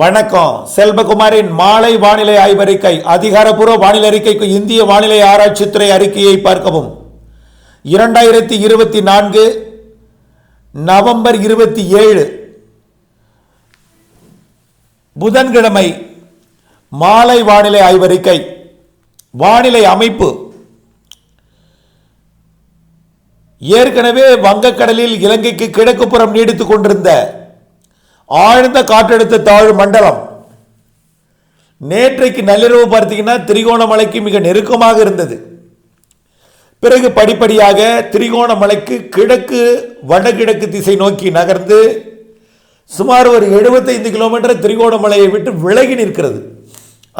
வணக்கம். செல்வகுமாரின் மாலை வானிலை ஆய்வறிக்கை அதிகாரப்பூர்வ வானிலை அறிக்கைக்கு இந்திய வானிலை ஆராய்ச்சித்துறை அறிக்கையை பார்க்கவும். இரண்டாயிரத்தி இருபத்தி நான்கு நவம்பர் இருபத்தி ஏழு புதன்கிழமை மாலை வானிலை ஆய்வறிக்கை வானிலை அமைப்பு. ஏற்கனவே வங்கக்கடலில் இலங்கைக்கு கிழக்குப்புறம் நீடித்துக் கொண்டிருந்த ஆழ்ந்த காற்றழுத்த தாழ்வு மண்டலம். நேற்றைக்கு நள்ளிரவு பார்த்தீங்கன்னா திரிகோணமலைக்கு மிக நெருக்கமாக இருந்தது. பிறகு படிப்படியாக திரிகோணமலைக்கு கிழக்கு வடகிழக்கு திசை நோக்கி நகர்ந்து சுமார் ஒரு 75 கிலோமீட்டர் திரிகோணமலையை விட்டு விலகி நிற்கிறது.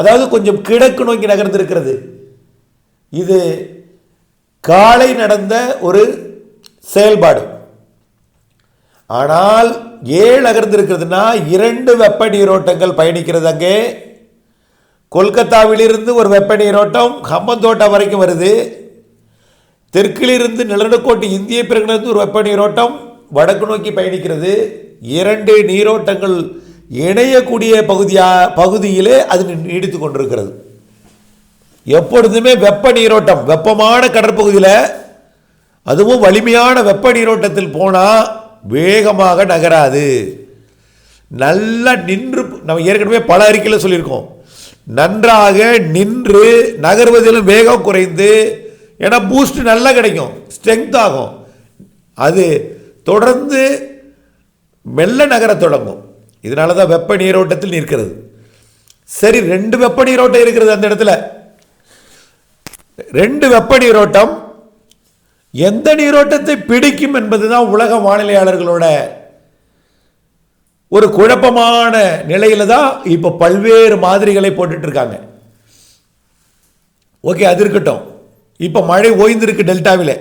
அதாவது கொஞ்சம் கிழக்கு நோக்கி நகர்ந்திருக்கிறது. இது காலை நடந்த ஒரு செயல்பாடு. ஆனால் ஏழு நகர்ந்திருக்கிறதுனா இரண்டு வெப்ப நீரோட்டங்கள் பயணிக்கிறது அங்கே. கொல்கத்தாவிலிருந்து ஒரு வெப்ப நீரோட்டம் ஹம்பந்தோட்டா வரைக்கும் வருது. தெற்கிலிருந்து நிலநடுக்கோட்டு இந்திய பிறகுலேருந்து ஒரு வெப்ப நீரோட்டம் வடக்கு நோக்கி பயணிக்கிறது. இரண்டு நீரோட்டங்கள் இணையக்கூடிய பகுதியா பகுதியிலே அது நீடித்து கொண்டிருக்கிறது. எப்பொழுதுமே வெப்ப நீரோட்டம் வெப்பமான கடற்பகுதியில் அதுவும் வலிமையான வெப்ப நீரோட்டத்தில் போனால் வேகமாக நகராது. நல்லா நின்று நம்ம ஏற்கனவே பல அறிக்கையில் சொல்லியிருக்கோம். நன்றாக நின்று நகர்வதிலும் வேகம் குறைந்து ஏன்னா பூஸ்ட் நல்லா கிடைக்கும் ஸ்ட்ரென்த் ஆகும். அது தொடர்ந்து மெல்ல நகரத் தொடங்கும். இதனால தான் வெப்ப நீரோட்டத்தில் நிற்கிறது. சரி ரெண்டு வெப்ப நீரோட்டம் இருக்கிறது அந்த இடத்துல. ரெண்டு வெப்ப நீரோட்டம் எந்த நீரோட்டத்தை பிடிக்கும் என்பதுதான் உலக வானிலையாளர்களோட ஒரு குழப்பமான நிலையில தான் இப்போ பல்வேறு மாதிரிகளை போட்டுட்டு இருக்காங்க ஓகே அது இருக்கட்டும். இப்போ மழை ஓய்ந்திருக்கு டெல்டாவில்.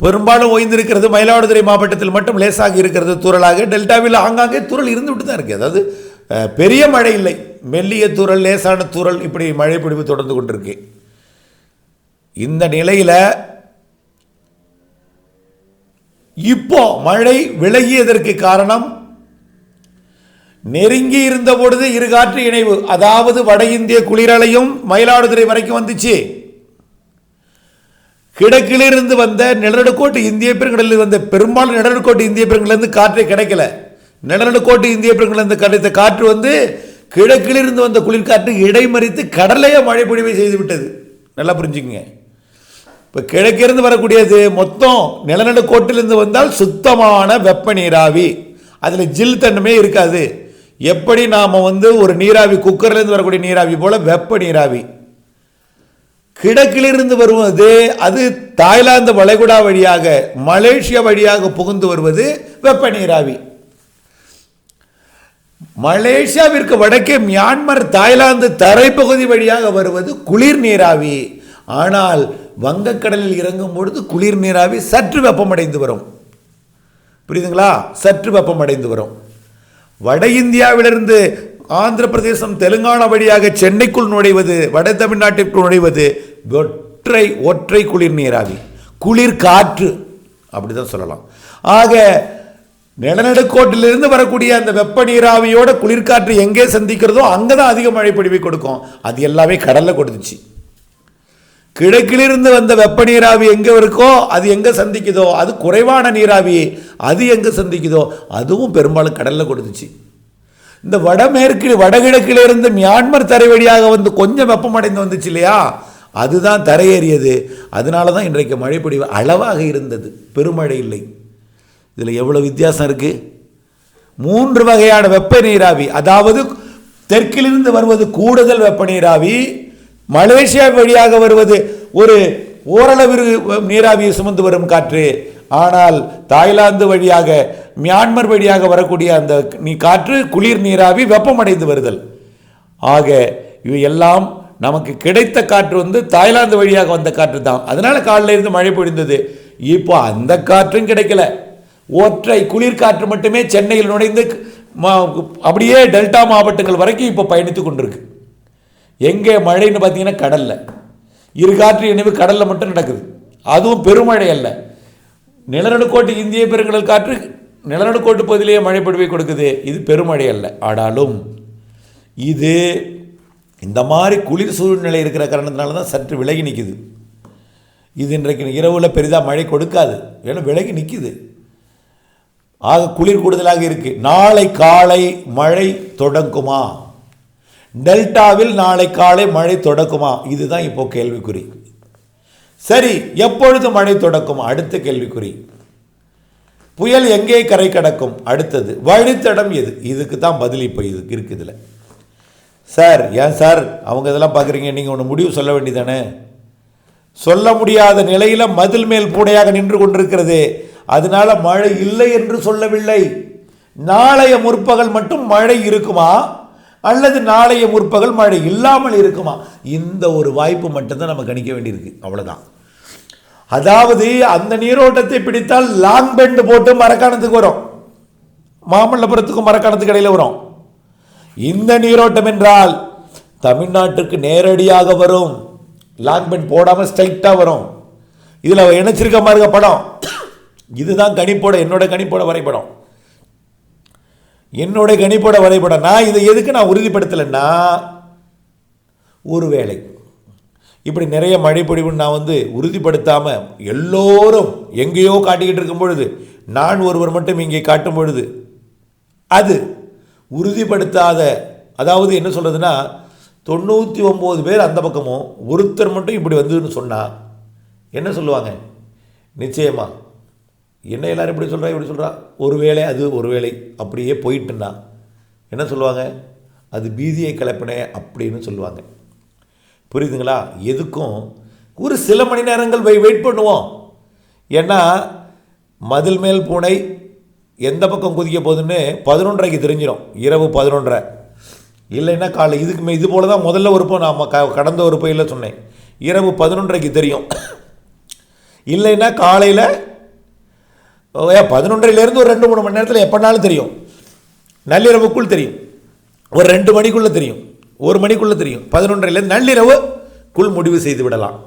பெரும்பாலும் ஓய்ந்திருக்கிறது மயிலாடுதுறை மாவட்டத்தில் மட்டும் லேசாக இருக்கிறது தூரலாக டெல்டாவில் ஆங்காங்கே தூரல் இருந்துவிட்டு தான் இருக்குது அதாவது பெரிய மழை இல்லை. மெல்லிய தூரல் லேசான தூறல் இப்படி மழை பிடிப்பு தொடர்ந்து கொண்டிருக்கு. இந்த நிலையில் இப்போ மழை விலகியதற்கு காரணம் நெருங்கி இருந்த பொழுது இரு காற்று இணைவு அதாவது வட இந்திய குளிரலையும் மயிலாடுதுறை வரைக்கும் வந்துச்சு. கிழக்கிலிருந்து வந்த நிலநடுக்கோட்டு இந்திய பெருங்கடலில் வந்த பெரும்பாலும் நிலநடுக்கோட்டு இந்திய பெருங்கடலேருந்து காற்றே கிடைக்கல. நிலநடுக்கோட்டு இந்திய பெருங்கடலேருந்து கிடைத்த காற்று வந்து கிழக்கிலிருந்து வந்த குளிர்காற்று இடைமறித்து கடலையே மழை பொழிவை செய்து விட்டது. நல்லா புரிஞ்சுக்கங்க. இப்போ கிழக்கிருந்து வரக்கூடியது மொத்தம் நிலநடுக்கோட்டிலிருந்து வந்தால் சுத்தமான வெப்ப நீராவி அதில் ஜில் தன்மை இருக்காது. எப்படி நாம் வந்து ஒரு நீராவி குக்கர்லேருந்து வரக்கூடிய நீராவி போல் வெப்ப நீராவி கிழக்கிலிருந்து வருவது அது தாய்லாந்து வளைகுடா வழியாக மலேசியா வழியாக புகுந்து வருவது வெப்ப நீராவி மலேசியாவிற்கு வடக்கே மியான்மர் தாய்லாந்து தரைப்பகுதி வழியாக வருவது குளிர் நீராவி ஆனால் வங்கக்கடலில் இறங்கும் பொழுது குளிர் நீராவி சற்று வெப்பமடைந்து வரும். புரியுதுங்களா? சற்று வெப்பமடைந்து வரும். வட இந்தியாவிலிருந்து ஆந்திர பிரதேசம் தெலுங்கானா வழியாக சென்னைக்குள் நுழைவது வட தமிழ்நாட்டிற்குள் நுழைவது ஒற்றை ஒற்றை குளிர் நீராவி. குளிர் காற்று அப்படிதான் சொல்லலாம். ஆக நிலநடுக்கோட்டிலிருந்து வரக்கூடிய அந்த வெப்ப நீராவியோட குளிர்காற்று எங்கே சந்திக்கிறதோ அங்கே தான் அதிக மழை பொழிவை கொடுக்கும். அது எல்லாமே கடலில் கொடுத்துச்சு. கிழக்கிலிருந்து வந்த வெப்ப நீராவி எங்கே இருக்கோ அது எங்கே சந்திக்குதோ அது குறைவான நீராவி அது எங்கே சந்திக்குதோ அதுவும் பெரும்பாலும் கடலில் கொடுத்துச்சு. இந்த வடமேற்கு வடகிழக்கிலிருந்து மியான்மர் தரை வழியாக வந்து கொஞ்சம் வெப்பமடைந்து வந்துச்சு இல்லையா? அதுதான் தரையேறியது. அதனால தான் இன்றைக்கு மழை அளவாக இருந்தது. பெருமழை இல்லை. இதில் எவ்வளோ வித்தியாசம் இருக்குது மூன்று வகையான வெப்ப நீராவி. அதாவது தெற்கிலிருந்து வருவது கூடுதல் வெப்ப நீராவி மலேசியா வழியாக வருவது ஒரு ஓரளவு நீராவியை சுமந்து வரும் காற்று. ஆனால் தாய்லாந்து வழியாக மியான்மர் வழியாக வரக்கூடிய அந்த நீ காற்று குளிர் நீராவி வெப்பமடைந்து வருதல். ஆக இவை எல்லாம் நமக்கு கிடைத்த காற்று வந்து தாய்லாந்து வழியாக வந்த காற்று தான். அதனால் காலையில இருந்து மழை பொழிந்தது. இப்போ அந்த காற்றும் கிடைக்கல. ஒற்றை குளிர்காற்று மட்டுமே சென்னையில் நுழைந்து அப்படியே டெல்டா மாவட்டங்கள் வரைக்கும் இப்போ பயணித்து கொண்டிருக்கு. எங்கே மழைன்னு பார்த்தீங்கன்னா கடலில். இருகாற்று இணைவு கடலில் மட்டும் நடக்குது. அதுவும் பெருமழை அல்ல. நிலநடுக்கோட்டு இந்திய பெருங்கடல் காற்று நிலநடுக்கோட்டு பகுதியிலேயே மழை பொழிவை கொடுக்குது. இது பெருமழை அல்ல. ஆனாலும் இது இந்த மாதிரி குளிர் சூழ்நிலை இருக்கிற காரணத்தினால தான் சற்று விலகி நிற்குது இது இன்றைக்கு இரவில் பெரிதாக மழை கொடுக்காது. ஏன்னா விலகி நிற்கிது ஆக குளிர் கூடுதலாக இருக்குது நாளை காலை மழை தொடங்குமா? டெல்டாவில் நாளை காலை மழை தொடக்குமா? இதுதான் இப்போ கேள்விக்குறி. சரி எப்பொழுது மழை தொடக்கும்? அடுத்த கேள்விக்குறி. புயல் எங்கே கரை கடக்கும்? அடுத்தது வழித்தடம் எது? இதுக்கு தான் பதில் இப்போ இது இருக்குதுல சார் ஏன் சார்? அவங்க இதெல்லாம் பார்க்குறீங்க நீங்கள் ஒன்று முடிவு சொல்ல வேண்டியதானே? சொல்ல முடியாத நிலையில் மதில் மேல் பூடையாக நின்று கொண்டிருக்கிறது. அதனால மழை இல்லை என்று சொல்லவில்லை. நாளைய முற்பகல் மட்டும் மழை இருக்குமா? அல்லது நாளைய முற்பகல் மழை இல்லாமல் இருக்குமா? இந்த ஒரு வாய்ப்பு மட்டும்தான் நம்ம கணிக்க வேண்டியிருக்கு. அவ்வளோதான் அதாவது அந்த நீரோட்டத்தை பிடித்தால் லாங் பெண்ட் போட்டு மரக்காணத்துக்கு வரும். மாமல்லபுரத்துக்கும் மரக்காணத்துக்கு இடையில் வரும். இந்த நீரோட்டம் என்றால் தமிழ்நாட்டுக்கு நேரடியாக வரும். லாங் பெண்ட் போடாமல் ஸ்ட்ரைட்டாக வரும். இதில் இணைச்சிருக்க மாதிரி படம். இதுதான் கணிப்போட என்னோட கணிப்போட வரைபடம். என்னுடைய கணிப்போட வரைபடம் நான் இதை எதுக்கு நான் உறுதிப்படுத்தலைன்னா ஒருவேளை இப்படி நிறைய மழை பொழிவுன்னு நான் வந்து உறுதிப்படுத்தாமல் எல்லோரும் எங்கேயோ காட்டிக்கிட்டு இருக்கும் பொழுது நான் ஒருவர் மட்டும் இங்கே காட்டும் பொழுது அது உறுதிப்படுத்தாத அதாவது என்ன சொல்கிறதுனா தொண்ணூற்றி ஒம்பது பேர் அந்த பக்கமும் ஒருத்தர் மட்டும் இப்படி வந்ததுன்னு சொன்னால் என்ன சொல்லுவாங்க? நிச்சயமாக என்ன எல்லாரும் இப்படி சொல்கிறா இப்படி சொல்கிறா ஒருவேளை அது ஒருவேளை அப்படியே போயிட்டுன்னா என்ன சொல்லுவாங்க? அது பீதியை கிளப்பினே அப்படின்னு சொல்லுவாங்க. புரியுதுங்களா? எதுக்கும்? ஒரு சில மணி நேரங்கள் போய் வெயிட் பண்ணுவோம். ஏன்னா மதில் மேல் பூனை எந்த பக்கம் குதிக்க போகுதுன்னு பதினொன்றரைக்கு தெரிஞ்சிடும் இரவு பதினொன்றரை. இல்லைன்னா காலை இதுக்கு இது போல தான் முதல்ல ஒரு போ நான் க கடந்த ஒரு பையில் சொன்னேன். இரவு பதினொன்றரைக்கு தெரியும். இல்லைன்னா காலையில் பதினொன்றையிலேருந்து ஒரு ரெண்டு மூணு மணி நேரத்தில் எப்போனாலும் தெரியும். நள்ளிரவுக்குள் தெரியும். ஒரு ரெண்டு மணிக்குள்ளே தெரியும். ஒரு மணிக்குள்ளே தெரியும். பதினொன்றையிலேருந்து நள்ளிரவுக்குள் முடிவு செய்து விடலாம்.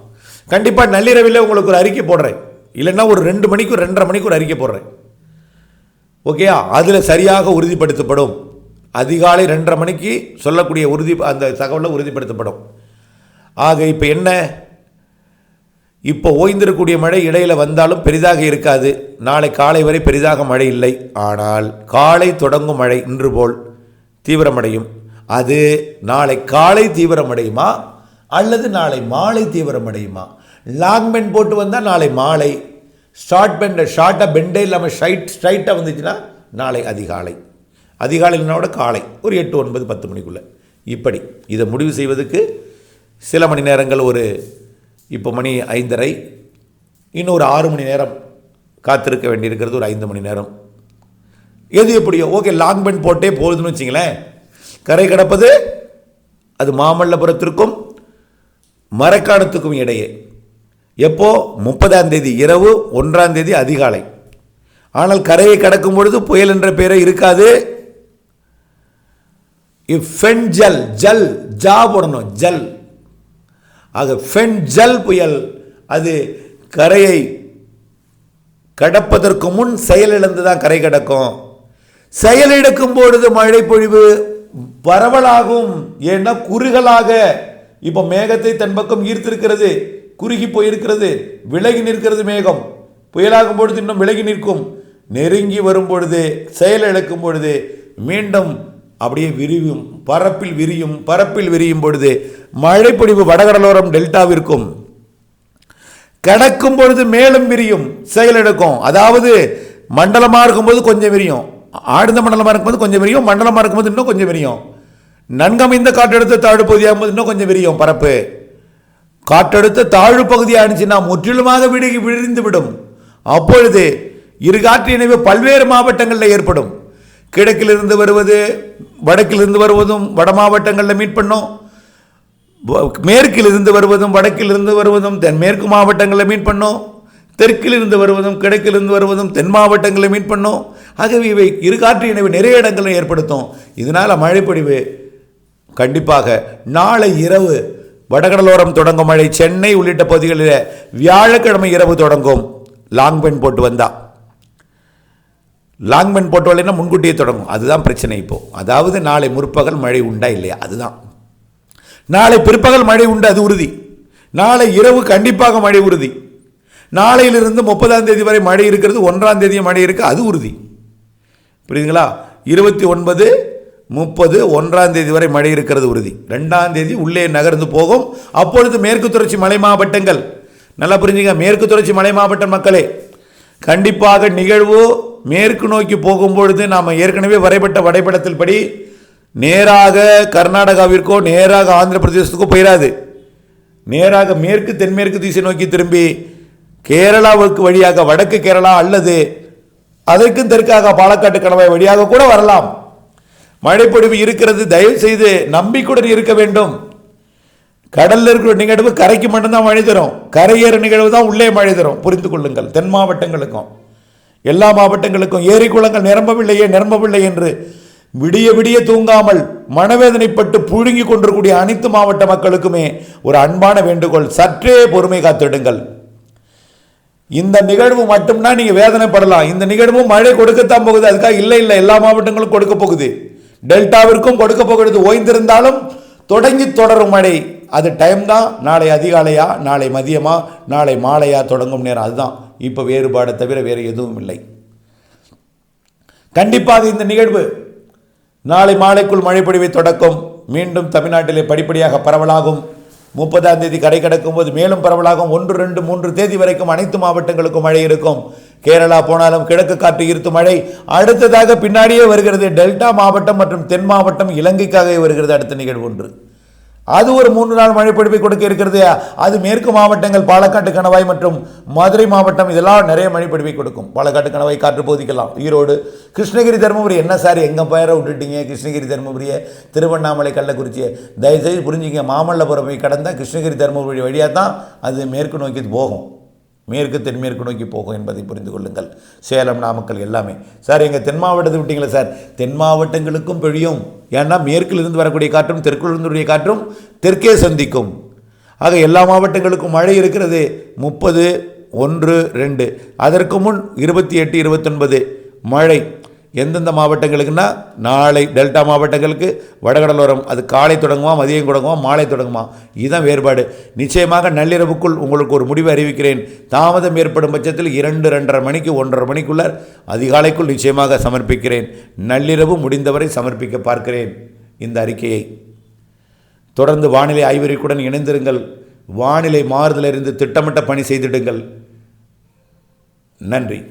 கண்டிப்பாக நள்ளிரவில் உங்களுக்கு ஒரு அறிக்கை போடுறேன். இல்லைன்னா ஒரு ரெண்டு மணிக்கு ரெண்டரை மணிக்கு ஒரு அறிக்கை போடுறேன். ஓகேயா அதில் சரியாக உறுதிப்படுத்தப்படும். அதிகாலை ரெண்டரை மணிக்கு சொல்லக்கூடிய உறுதி அந்த தகவலை உறுதிப்படுத்தப்படும். ஆக இப்போ என்ன? இப்போ ஓய்ந்திருக்கக்கூடிய மழை இடையில வந்தாலும் பெரிதாக இருக்காது. நாளை காலை வரை பெரிதாக மழை இல்லை. ஆனால் காலை தொடங்கும் மழை இன்று போல் தீவிரமடையும். அது நாளை காலை தீவிரமடையுமா? அல்லது நாளை மாலை தீவிரமடையுமா? லாங் பெண்ட் போட்டு வந்தால் நாளை மாலை. ஷார்ட் பெண்ட் ஷார்ட்டாக பெண்டே இல்லாமல் ஷைட் ஸ்ட்ரைட்டாக வந்துச்சுன்னா நாளை அதிகாலை. அதிகாலையினோட காலை. ஒரு எட்டு ஒன்பது பத்து மணிக்குள்ளே. இப்படி இதை முடிவு செய்வதற்கு சில மணி நேரங்கள் ஒரு இப்போ மணி ஐந்தரை. இன்னும் ஒரு ஆறு மணி நேரம் காத்திருக்க வேண்டியிருக்கிறது ஒரு ஐந்து மணி நேரம். எது எப்படியோ ஓகே லாங் பென் போட்டே போகுதுன்னு வச்சிங்களேன். கரை கடப்பது அது மாமல்லபுரத்திற்கும் மரக்காணத்துக்கும் இடையே. எப்போ? முப்பதாம் தேதி இரவு ஒன்றாம் தேதி அதிகாலை. ஆனால் கரையை கடக்கும் பொழுது புயல் என்ற பெயரே இருக்காது. ஃபென் ஜல் ஜல் ஜா போடணும் ஜல் ஆக ஃபென் ஜல் புயல் அது கரையை கடப்பதற்கு முன் செயலிழந்து தான் கரை கடக்கும். செயலிழக்கும் பொழுது மழை பொழிவு பரவலாகும் ஏன்னா குறுகலாக இப்போ மேகத்தை தன் பக்கம் ஈர்த்திருக்கிறது குறுகி போயிருக்கிறது விலகி நிற்கிறது மேகம். புயலாகும் பொழுது இன்னும் விலகி நிற்கும். நெருங்கி வரும் பொழுது செயலிழக்கும் பொழுது மீண்டும் அப்படியே விரியும் பரப்பில் விரியும் பரப்பில் விரியும் பொழுது மழைப்பொழிவு வடகடலோரம் டெல்டாவிற்கும். கடக்கும் பொழுது மேலும் விரியும் செயலெடுக்கும் அதாவது மண்டலமாக இருக்கும்போது கொஞ்சம் விரியும். ஆழ்ந்த மண்டலமாக இருக்கும்போது கொஞ்சம் விரியும் மண்டலமாக இருக்கும்போது இன்னும் கொஞ்சம் விரியும். நன்கமைந்த காற்றழுத்த தாழ்வு பகுதியாக இருக்கும்போது இன்னும் கொஞ்சம் விரியும் பரப்பு. காற்றழுத்த தாழ்வு பகுதியாக இருந்துச்சுன்னா முற்றிலுமாக விடுகி விழுந்து விடும். அப்பொழுது இரு காற்று இணைவு பல்வேறு மாவட்டங்களில் ஏற்படும். கிழக்கிலிருந்து வருவது வடக்கிலிருந்து வருவதும் வட மாவட்டங்களில் மீட் பண்ணும். மேற்கிலிருந்து வருவதும் வடக்கிலிருந்து வருவதும் தென் மேற்கு மாவட்டங்களில் மீட் பண்ணோம். தெற்கிலிருந்து வருவதும் கிழக்கிலிருந்து வருவதும் தென் மாவட்டங்களில் மீட் பண்ணோம். ஆகவே இவை இரு காற்று இணைவு நிறைய இடங்களை ஏற்படுத்தும். இதனால் மழைப்பொழிவு கண்டிப்பாக நாளை இரவு வடகடலோரம் தொடங்கும் மழை சென்னை உள்ளிட்ட பகுதிகளில் வியாழக்கிழமை இரவு தொடங்கும். லாங் பென் போட்டு வந்தால் லாங்மென் போட்ட வரலைன்னா முன்கூட்டியே தொடங்கும். அதுதான் பிரச்சனை இப்போது அதாவது நாளை முற்பகல் மழை உண்டா இல்லையா? அதுதான். நாளை பிற்பகல் மழை உண்டு அது உறுதி. நாளை இரவு கண்டிப்பாக மழை உறுதி. நாளையிலிருந்து முப்பதாம் தேதி வரை மழை இருக்கிறது ஒன்றாம் தேதி மழை இருக்குது அது உறுதி. புரியுதுங்களா? இருபத்தி ஒன்பது முப்பது ஒன்றாம் தேதி வரை மழை இருக்கிறது உறுதி. ரெண்டாம் தேதி உள்ளே நகர்ந்து போகும். அப்பொழுது மேற்கு தொடர்ச்சி மலை மாவட்டங்கள். நல்லா புரிஞ்சுங்க மேற்கு தொடர்ச்சி மலை மாவட்ட மக்களே. கண்டிப்பாக நிகழ்வு மேற்கு நோக்கி போகும்பொழுது நாம் ஏற்கனவே வரைபட்ட வரைபடத்தில் படி நேராக கர்நாடகாவிற்கோ நேராக ஆந்திர பிரதேசத்துக்கோ போயிடாது நேராக மேற்கு தென்மேற்கு திசை நோக்கி திரும்பி கேரளாவுக்கு வழியாக வடக்கு கேரளா அல்லது அதற்கும் தெற்காக பாலக்காட்டு கணவாய் வழியாக கூட வரலாம். மழைப்பொழிவு இருக்கிறது தயவு செய்து நம்பிக்கையுடன் இருக்க வேண்டும். கடலில் இருக்கிற நிகழ்வு கரைக்கு மட்டும்தான் மழை தரும். கரையேற நிகழ்வு தான் உள்ளே மழை தரும். புரிந்து கொள்ளுங்கள். தென் மாவட்டங்களுக்கும். எல்லா மாவட்டங்களுக்கும் ஏரி குளங்கள் நிரம்பவில்லையே நிரம்பவில்லை என்று விடிய விடிய தூங்காமல் மனவேதனைப்பட்டு புழுங்கி கொண்டிருக்கூடிய அனைத்து மாவட்ட மக்களுக்குமே ஒரு அன்பான வேண்டுகோள். சற்றே பொறுமை காத்திடுங்கள். இந்த நிகழ்வு மட்டும்னா நீங்கள் வேதனைப்படலாம். இந்த நிகழ்வும் மழை கொடுக்கத்தான் போகுது. அதுக்காக இல்லை இல்லை. எல்லா மாவட்டங்களும் கொடுக்க போகுது. டெல்டாவிற்கும் கொடுக்க போகிறது. ஓய்ந்திருந்தாலும் தொடங்கி தொடரும் மழை. அது டைம் தான். நாளை அதிகாலையா? நாளை மதியமா? நாளை மாலையா? தொடங்கும் நேரம். அதுதான். இப்போ வேறுபாடை தவிர வேறு எதுவும் இல்லை. கண்டிப்பாக இந்த நிகழ்வு நாளை மாலைக்குள் மழைப்பொழிவை தொடக்கும். மீண்டும் தமிழ்நாட்டிலே படிப்படியாக பரவலாகும். முப்பதாம் தேதி கடை கடக்கும் போது மேலும் பரவலாகும். ஒன்று ரெண்டு மூன்று தேதி வரைக்கும் அனைத்து மாவட்டங்களுக்கும் மழை இருக்கும். கேரளா போனாலும் கிழக்கு காற்று ஈர்த்து மழை. அடுத்ததாக பின்னாடியே வருகிறது டெல்டா மாவட்டம் மற்றும் தென் மாவட்டம் இலங்கைக்காகவே வருகிறது அடுத்த நிகழ்வு ஒன்று. அது ஒரு மூன்று நாள் மழைப்பொழிவை கொடுக்க இருக்கிறது. அது மேற்கு மாவட்டங்கள் பாலக்காட்டு கணவாய் மற்றும் மதுரை மாவட்டம் இதெல்லாம் நிறைய மழைப்பொழிவை கொடுக்கும். பாலக்காட்டு கணவாய் காற்று போதிக்கலாம். ஈரோடு கிருஷ்ணகிரி தருமபுரி என்ன சார் எங்கள் பெயரை விட்டுட்டீங்க? கிருஷ்ணகிரி தருமபுரியை திருவண்ணாமலை கள்ளக்குறிச்சியை. தயவுசெய்து புரிஞ்சுங்க மாமல்லபுரம் கடந்தால் கிருஷ்ணகிரி தருமபுரி வழியாக தான் அது மேற்கு நோக்கி போகும். மேற்கு தென்மேற்கு நோக்கி போகும் என்பதை புரிந்து கொள்ளுங்கள். சேலம் நாமக்கல் எல்லாமே. சார் எங்கள் தென் மாவட்டத்தை விட்டீங்களா சார்? தென் மாவட்டங்களுக்கும் பெழியும். ஏன்னா மேற்கிலிருந்து வரக்கூடிய காற்றும் தெற்கிலிருந்து வரக்கூடிய காற்றும் தெற்கே சந்திக்கும். ஆக எல்லா மாவட்டங்களுக்கும் மழை இருக்கிறது. முப்பது ஒன்று ரெண்டு. அதற்கு முன் இருபத்தி எட்டு இருபத்தொன்பது மழை. எந்தெந்த மாவட்டங்களுக்குன்னா நாளை டெல்டா மாவட்டங்களுக்கு வடகடலோரம் அது காலை தொடங்குமா மதியம் தொடங்குமா மாலை தொடங்குமா இதுதான் வேறுபாடு. நிச்சயமாக நள்ளிரவுக்குள் உங்களுக்கு ஒரு முடிவு அறிவிக்கிறேன். தாமதம் ஏற்படும் பட்சத்தில் இரண்டு ரெண்டரை மணிக்கு ஒன்றரை மணிக்குள்ள அதிகாலைக்குள் நிச்சயமாக சமர்ப்பிக்கிறேன். நள்ளிரவு முடிந்தவரை சமர்ப்பிக்க பார்க்கிறேன். இந்த அறிக்கையை. தொடர்ந்து வானிலை ஆய்வறிக்குடன் இணைந்திருங்கள். வானிலை மாறுதலிருந்து திட்டமிட்ட பணி செய்திடுங்கள். நன்றி.